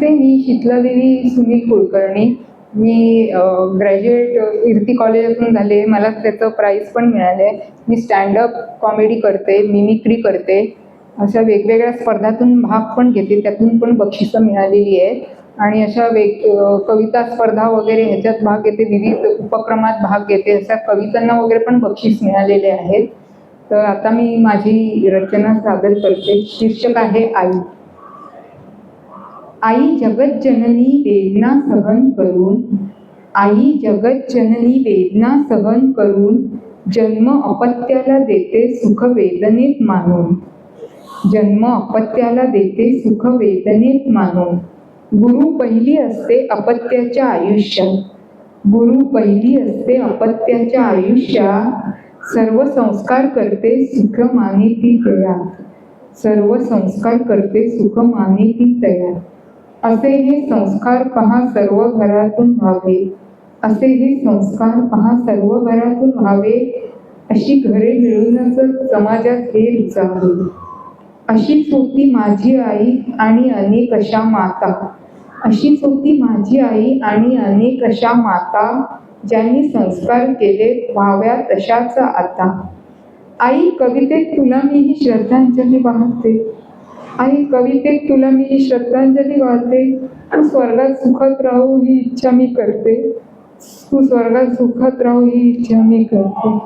नमस्ते मी शीतलादेवी सुनील कुलकर्णी मी ग्रॅज्युएट इर्ती कॉलेजातून झाले. मला त्याचं प्राईज पण मिळाले. मी स्टँडअप कॉमेडी करते मिमिक्री करते. अशा वेगवेगळ्या स्पर्धातून भाग पण घेते त्यातून पण बक्षिसं मिळालेली आहेत. आणि अशा वेग कविता स्पर्धा वगैरे ह्याच्यात भाग घेते. विविध उपक्रमात भाग घेते. अशा कवितांना वगैरे पण बक्षीस मिळालेले आहेत. तर आता मी माझी रचना सादर करते. शीर्षक आहे आई. आई जगत जननी वेदना सहन करून आई जगत जननी वेदना सहन करून जन्म अपत्याला देते सुख वेदनेत मानून जन्म अपत्याला देते सुख वेदनेत मानून गुरु पहिली असते अपत्याच्या आयुष्यात. गुरु पहिली असते अपत्याच्या आयुष्यात. सर्व संस्कार करते सुख माने ती तयार सर्व संस्कार करते सुख माने ती तयार असे हे संस्कार पहा सर्व घरातून व्हावे. असे हे संस्कार पहा सर्व घरातून व्हावे. अशी घरे मिळूनच समाजात हे रुचावे अशीच होती माझी आई आणि अनेक अशा माता. अशीच होती माझी आई आणि अनेक अशा माता ज्यांनी संस्कार केले व्हाव्या तशाच आता. आई कवितेत तुला मी ही श्रद्धांजली वाहते. आणि कवितेत तुला मी श्रद्धांजली वाहते. तू स्वर्गात सुखात राहू ही इच्छा मी करते. तू स्वर्गात सुखात राहू ही इच्छा मी करते.